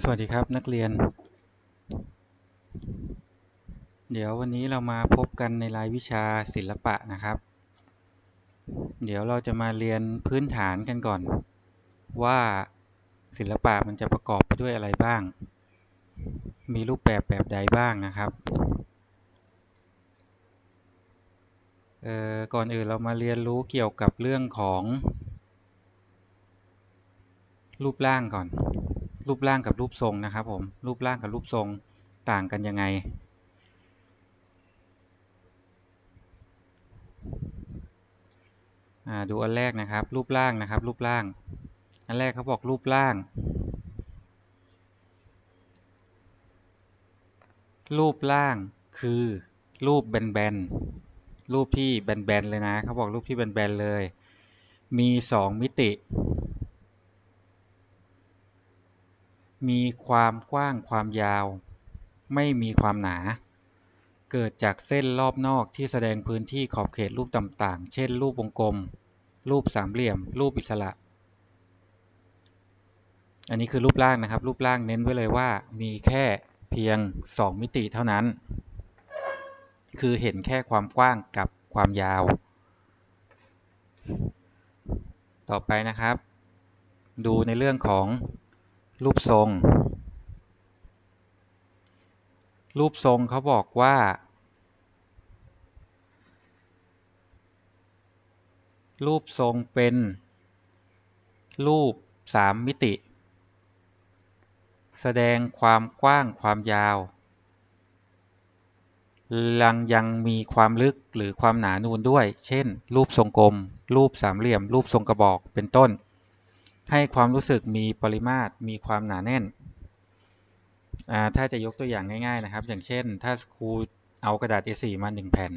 สวัสดีครับนักเรียน เดี๋ยววันนี้เรามาพบกันในรายวิชาศิลปะนะครับ เดี๋ยวเราจะมาเรียนพื้นฐานกันก่อน ว่าศิลปะมันจะประกอบไปด้วยอะไรบ้าง มีรูปแบบแบบใดบ้างนะครับเอ่อก่อนอื่นเรามาเรียนรู้เกี่ยวกับเรื่องของ รูปร่างก่อน รูปร่างกับรูปทรงนะครับผม รูปร่างกับรูปทรงต่างกันยังไงอ่าดูอันแรกนะครับ รูปร่างนะครับ รูปร่าง อันแรกเขาบอกรูปร่าง รูปร่างคือรูปแบนๆ รูปที่แบนๆ เลยนะ เขาบอกรูปที่แบนๆ เลย มีสองมิติ มีความกว้างความยาว ไม่มีความหนา เกิดจากเส้นรอบนอกที่แสดงพื้นที่ขอบเขตรูปต่างๆ เช่น รูปวงกลม รูปสามเหลี่ยม รูปอิสระ อันนี้คือรูปร่างนะครับ รูปร่างเน้นไว้เลยว่า มีแค่เพียง 2 มิติเท่านั้น คือเห็นแค่ความกว้างกับความยาว ต่อไปนะครับ ดูในเรื่องของ รูปทรง รูปทรงเขาบอกว่า รูปทรงเป็น รูปสามมิติ แสดงความกว้างความยาวยังยังมีความลึกหรือความหนานูนด้วย เช่น รูปทรงกลม รูปสามเหลี่ยม รูปทรงกระบอก เป็นต้น ให้ความรู้สึกมีปริมาตรมีความหนาแน่น ถ้าจะยกตัวอย่างง่ายๆนะครับ อย่างเช่น ถ้าครูเอากระดาษ A4 มา 1 แผ่น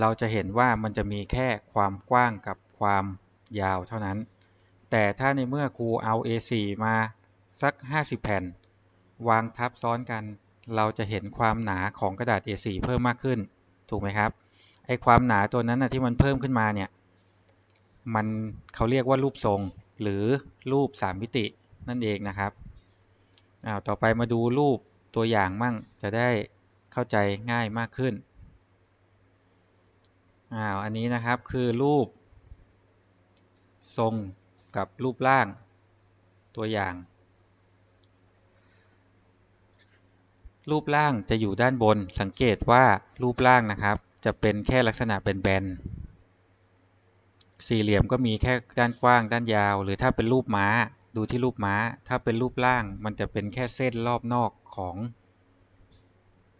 เราจะเห็นว่ามันจะมีแค่ความกว้างกับความยาวเท่านั้น แต่ถ้าในเมื่อครูเอา A4 มาสัก 50 แผ่น วางทับซ้อนกัน เราจะเห็นความหนาของกระดาษ A4 เพิ่มมากขึ้น ถูกไหมครับ ไอความหนาตัวนั้นนะที่มันเพิ่มขึ้นมาเนี่ย มันเขาเรียกว่ารูปทรง หรือรูป 3 มิตินั่นเองนะครับอ้าวต่อไปมาดูรูปตัวอย่างมั่งจะได้เข้าใจง่ายมากขึ้นอ้าวอันนี้นะครับคือรูป ทรงกับรูปร่างตัวอย่าง รูปร่างจะอยู่ด้านบนสังเกตว่ารูปร่างนะครับ จะเป็นแค่ลักษณะเป็นแบน สี่เหลี่ยมก็มีแค่ด้านกว้าง ด้านยาว หรือถ้าเป็นรูปม้า ดูที่รูปม้า ถ้าเป็นรูปร่าง มันจะเป็นแค่เส้นรอบนอกของ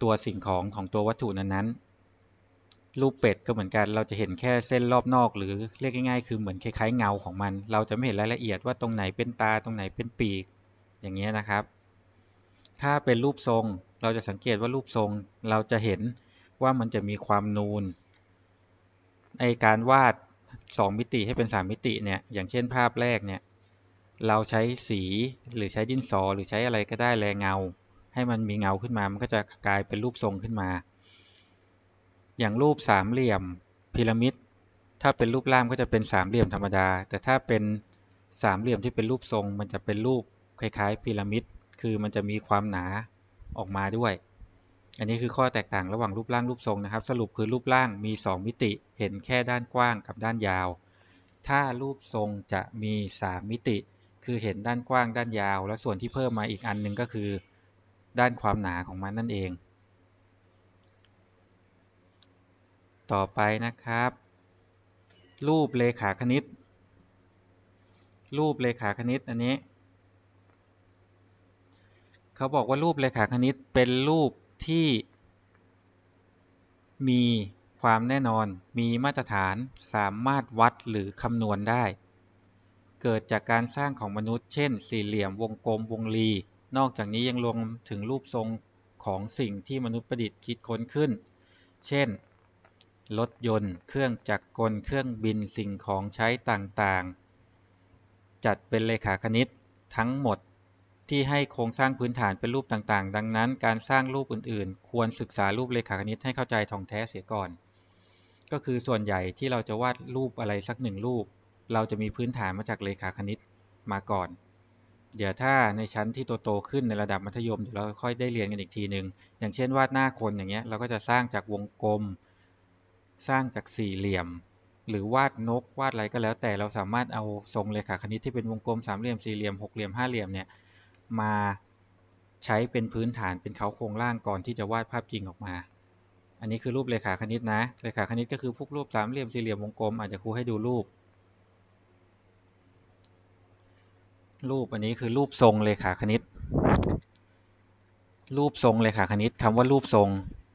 ตัวสิ่งของของตัววัตถุนั้นๆ รูปเป็ดก็เหมือนกัน เราจะเห็นแค่เส้นรอบนอก หรือเรียกง่ายๆ คือเหมือนคล้ายๆเงาของมัน เราจะไม่เห็นรายละเอียดว่าตรงไหนเป็นตา ตรงไหนเป็นปีก อย่างเงี้ยนะครับ ถ้าเป็นรูปทรง เราจะสังเกตว่ารูปทรง เราจะเห็นว่ามันจะมีความนูน ในการวาด 2 มิติให้เป็น 3 มิติเนี่ย อย่างเช่นภาพแรกเนี่ย เราใช้สีหรือใช้ดินสอหรือใช้อะไรก็ได้แรงเงา ให้มันมีเงาขึ้นมา มันก็จะกลายเป็นรูปทรงขึ้นมา อย่างรูปสามเหลี่ยมพีระมิด ถ้าเป็นรูปร่างก็จะเป็นสามเหลี่ยมธรรมดา แต่ถ้าเป็นสามเหลี่ยมที่เป็นรูปทรง มันจะเป็นรูปคล้ายๆพีระมิด คือมันจะมีความหนาออกมาด้วย อันนี้คือข้อแตกต่างระหว่างรูปร่างรูปทรงนะครับ สรุปคือรูปร่างมี 2 มิติ เห็นแค่ด้านกว้างกับด้านยาว ถ้ารูปทรงจะมี 3 มิติ คือเห็นด้านกว้างด้านยาว และส่วนที่เพิ่มมาอีกอันหนึ่งก็คือ ด้านความหนาของมันนั่นเอง ต่อไปนะครับ รูปเลขาคณิต รูปเลขาคณิตอันนี้ เขาบอกว่ารูปเลขาคณิตเป็นรูป ที่มีความแน่นอน มีมาตรฐาน สามารถวัดหรือคำนวณได้ เกิดจากการสร้างของมนุษย์ เช่น สี่เหลี่ยม วงกลม วงรี นอกจากนี้ยังรวมถึงรูปทรงของสิ่งที่มนุษย์ประดิษฐ์คิดค้นขึ้น เช่น รถยนต์ เครื่องจักรกล เครื่องบิน สิ่งของใช้ต่างๆ จัดเป็นเลขาคณิต ทั้งหมด ที่ให้โครงสร้างพื้นฐานเป็นรูปต่างๆ ดังนั้น การสร้างรูปอื่นๆ ควรศึกษารูปเลขาคณิตให้เข้าใจท่องแท้เสียก่อน ก็คือส่วนใหญ่ที่เราจะวาดรูปอะไรสักหนึ่งรูป เราจะมีพื้นฐานมาจากเลขาคณิตมาก่อน เดี๋ยวถ้าในชั้นที่โตๆขึ้นในระดับมัธยมเดี๋ยวเราค่อยได้เรียนกันอีกทีหนึ่งอย่างเช่นวาดหน้าคนอย่างเงี้ยเราก็จะสร้างจากวงกลม สร้างจากสี่เหลี่ยม หรือวาดนกวาดอะไรก็แล้ว แต่เราสามารถเอาทรงเรขาคณิตที่เป็นวงกลมสามเหลี่ยมสี่เหลี่ยมหกเหลี่ยมห้าเหลี่ยมเนี่ย มาใช้เป็นพื้นฐานเป็นเขาโครงร่างก่อนที่จะวาดภาพจริงออกมา อันนี้คือรูปเรขาคณิตนะเรขาคณิตก็คือพวกรูปสามเหลี่ยมสี่เหลี่ยมวงกลมอาจจะครูให้ดูรูป รูปอันนี้คือรูปทรงเรขาคณิต รูปทรงเรขาคณิตคำว่ารูปทรง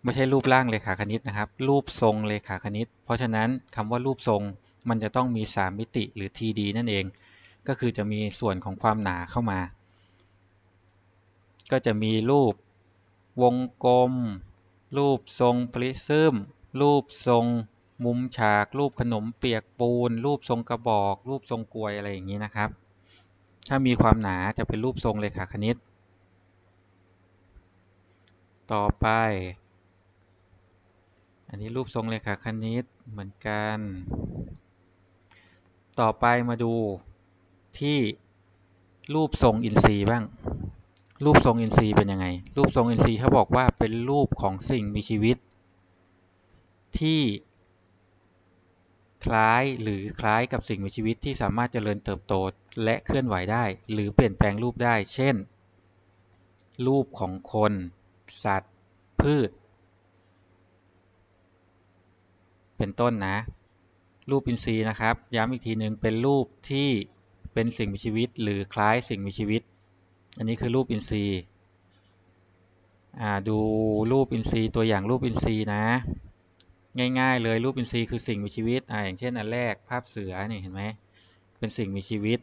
ไม่ใช่รูปร่างเรขาคณิตนะครับ รูปทรงเรขาคณิต เพราะฉะนั้นคำว่ารูปทรงมันจะต้องมี 3 มิติหรือ TD นั่นเอง ก็คือจะมีส่วนของความหนาเข้ามา ก็จะมีรูปวงกลม รูปทรงปริซึมรูปทรงมุมฉาก รูปขนมเปียกปูน รูปทรงกระบอก รูปทรงกลวยอะไรอย่างนี้นะครับ ถ้ามีความหนาจะเป็นรูปทรงเรขาคณิต ต่อไป อันนี้รูปทรงเรขาคณิตเหมือนกัน ต่อไปมาดูที่รูปทรงอินทรีย์บ้าง รูปทรงอินทรีย์เป็นยังไง รูปทรงอินทรีย์เขาบอกว่าเป็นรูปของสิ่งมีชีวิต ที่คล้ายหรือคล้ายกับสิ่งมีชีวิตที่สามารถเจริญเติบโตและเคลื่อนไหวได้ หรือเปลี่ยนแปลงรูปได้ เช่น รูปของคน สัตว์ พืช เป็นต้นนะ รูปอินทรีย์นะครับ ย้ำอีกทีหนึ่งเป็นรูปที่เป็นสิ่งมีชีวิต หรือคล้ายสิ่งมีชีวิต อันนี้คือรูปอินทรีย์ดูรูปอินทรีย์ตัวอย่างรูปอินทรีย์นะ ง่ายๆเลยรูปอินทรีย์คือสิ่งมีชีวิตอ่าอย่างเช่นอันแรกภาพเสือนี่เห็นไหมเป็นสิ่งมีชีวิต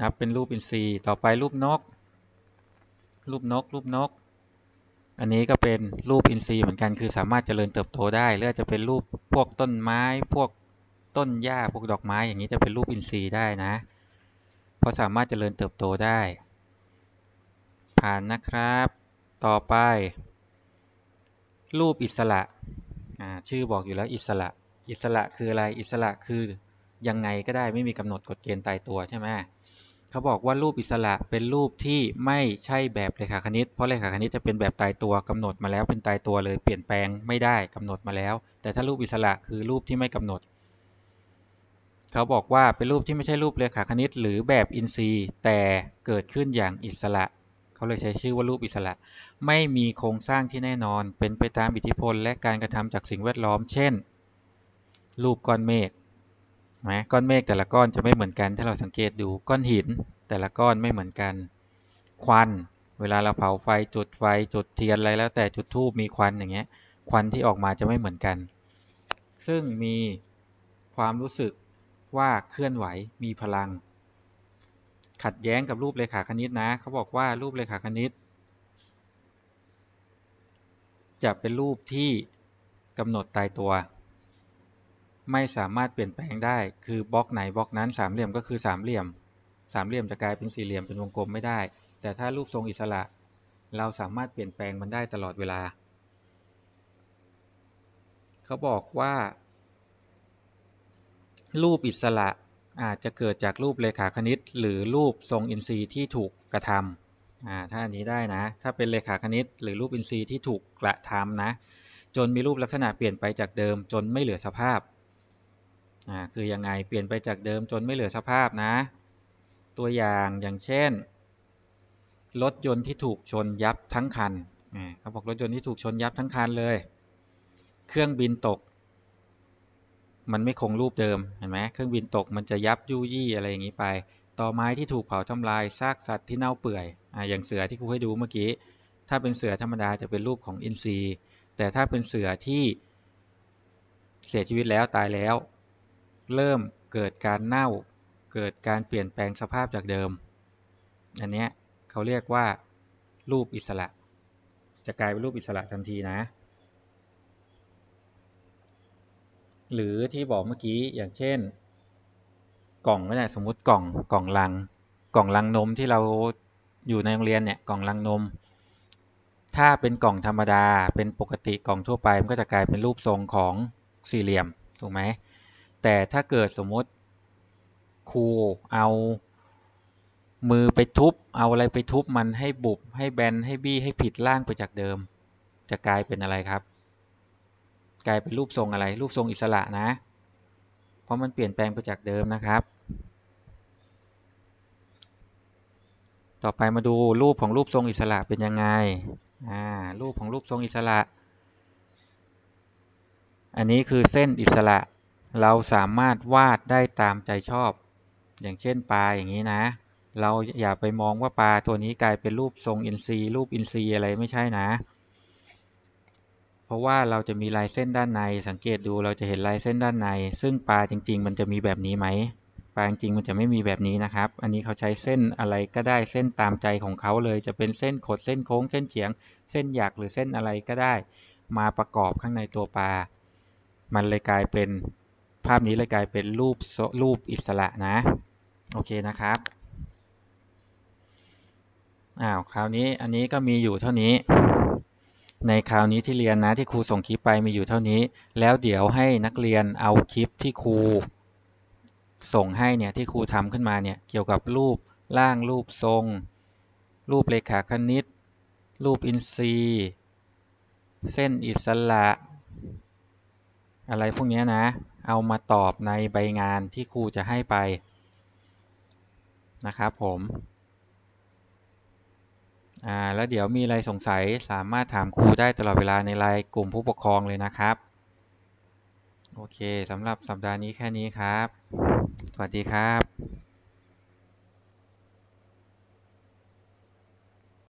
นับเป็นรูปอินทรีย์ต่อไปรูปนก รูปนก รูปนก อันนี้ก็เป็นรูปอินทรีย์เหมือนกันคือสามารถเจริญเติบโตได้หรือจะเป็นรูปพวกต้นไม้พวก ต้นหญ้าพวกดอกไม้อย่างนี้จะเป็นรูปอินทรีย์ได้นะเพราะสามารถเจริญเติบโตได้ ผ่านนะครับ ต่อไป รูปอิสระชื่อบอกอยู่แล้วอิสระ อิสระคืออะไรอิสระคือยังไงก็ได้ไม่มีกำหนดกฎเกณฑ์ตายตัวใช่ไหมเขาบอกว่ารูปอิสระเป็นรูปที่ไม่ใช่แบบเรขาคณิต เพราะเรขาคณิตจะเป็นแบบตายตัวกำหนดมาแล้วเป็นตายตัวเลยเปลี่ยนแปลงไม่ได้กำหนดมาแล้ว แต่ถ้ารูปอิสระคือรูปที่ไม่กำหนด เขาบอกว่าเป็นรูปที่ไม่ใช่รูปเรขาคณิต หรือแบบอินทรีย์ แต่เกิดขึ้นอย่างอิสระ เขาเลยใช้ชื่อว่ารูปอิสระ ไม่มีโครงสร้างที่แน่นอน เป็นไปตามอิทธิพล และการกระทำจากสิ่งแวดล้อม เช่น รูปก้อนเมฆไหมก้อนเมฆแต่ละก้อนจะไม่เหมือนกัน ถ้าเราสังเกตดูก้อนหิน แต่ละก้อนไม่เหมือนกัน ควัน เวลาเราเผาไฟจุดไฟจุดเทียนอะไรแล้วแต่จุดทูบมีควันอย่างเงี้ย ควันที่ออกมาจะไม่เหมือนกัน ซึ่งมีความรู้สึก ว่าเคลื่อนไหวมีพลัง ขัดแย้งกับรูปเรขาคณิตนะเขาบอกว่ารูปเรขาคณิต จะเป็นรูปที่กำหนดตายตัว ไม่สามารถเปลี่ยนแปลงได้ คือบล็อกไหนบล็อกนั้นสามเหลี่ยมก็คือสามเหลี่ยม สามเหลี่ยมจะกลายเป็นสี่เหลี่ยมเป็นวงกลมไม่ได้ แต่ถ้ารูปทรงอิสระ เราสามารถเปลี่ยนแปลงมันได้ตลอดเวลา เขาบอกว่า รูปอิสระอาจจะเกิดจากรูปเรขาคณิต หรือรูปทรงอินทรีย์ที่ถูกกระทำอ่าถ้าอันนี้ได้นะ ถ้าเป็นเรขาคณิต หรือรูปอินทรีย์ที่ถูกกระทำนะ จนมีรูปลักษณะเปลี่ยนไปจากเดิม จนไม่เหลือสภาพอ่าคือยังไงเปลี่ยนไปจากเดิมจนไม่เหลือสภาพนะ ตัวอย่างอย่างเช่น รถยนต์ที่ถูกชนยับทั้งคันเขาบอกรถยนต์ที่ถูกชนยับทั้งคันเลย เครื่องบินตก มันไม่คงรูปเดิมเห็นไหมเครื่องบินตกมันจะยับยุยี่อะไรอย่างนี้ไป ต่อไม้ที่ถูกเผาทำลายซากสัตว์ที่เน่าเปื่อยออย่างเสือที่ครูให้ดูเมื่อกี้ ถ้าเป็นเสือธรรมดาจะเป็นรูปของอินทรีย์ แต่ถ้าเป็นเสือที่เสียชีวิตแล้วตายแล้ว เริ่มเกิดการเน่า เกิดการเปลี่ยนแปลงสภาพจากเดิม อันนี้เขาเรียกว่ารูปอิสระ จะกลายเป็นรูปอิสระทันทีนะ หรือที่บอกเมื่อกี้อย่างเช่น กล่องก็ได้สมมุติกล่องกล่องลัง กล่องลังนมที่เราอยู่ในโรงเรียนเนี่ยกล่องลังนม ถ้าเป็นกล่องธรรมดาเป็นปกติกล่องทั่วไป มันก็จะกลายเป็นรูปทรงของสี่เหลี่ยมถูกไหมแต่ถ้าเกิดสมมติครูเอามือไปทุบ เอาอะไรไปทุบมันให้บุบ ให้แบน ให้บี้ ให้ผิดร่างไปจากเดิม จะกลายเป็นอะไรครับ กลายเป็นรูปทรงอะไร รูปทรงอิสระนะ เพราะมันเปลี่ยนแปลงไปจากเดิมนะครับ ต่อไปมาดูรูปของรูปทรงอิสระเป็นยังไง อ่า รูปของรูปทรงอิสระ อันนี้คือเส้นอิสระ เราสามารถวาดได้ตามใจชอบ อย่างเช่นปลาอย่างนี้นะ เราอย่าไปมองว่าปลาตัวนี้กลายเป็นรูปทรงอินทรีย์รูปอินทรีย์อะไรไม่ใช่นะ เพราะว่าเราจะมีลายเส้นด้านใน สังเกตดูเราจะเห็นลายเส้นด้านใน ซึ่งปลาจริง ๆ มันจะมีแบบนี้ไหมปลาจริงมันจะไม่มีแบบนี้นะครับ อันนี้เขาใช้เส้นอะไรก็ได้เส้นตามใจของเขาเลย จะเป็นเส้นขดเส้นโค้งเส้นเฉียง เส้นหยักหรือเส้นอะไรก็ได้ มาประกอบข้างในตัวปลา มันเลยกลายเป็นภาพนี้เลยกลายเป็นรูปรูปอิสระนะ โอเคนะครับอ้าวคราวนี้อันนี้ก็มีอยู่เท่านี้ ในคราวนี้ที่เรียนนะที่ครูส่งคลิปไปมีอยู่เท่านี้ แล้วเดี๋ยวให้นักเรียนเอาคลิปที่ครูส่งให้เนี่ยที่ครูทำขึ้นมาเนี่ยเกี่ยวกับรูปร่างรูปทรง รูปเลขาคณิต รูปอินทรีย์ เส้นอิสระ อะไรพวกนี้นะ เอามาตอบในใบงานที่ครูจะให้ไปนะครับผม อ่าแล้วเดี๋ยวมีอะไรสงสัยสามารถถามครูได้ตลอดเวลาในไลน์กลุ่มผู้ปกครองเลยนะครับ โอเคสำหรับสัปดาห์นี้แค่นี้ครับ สวัสดีครับ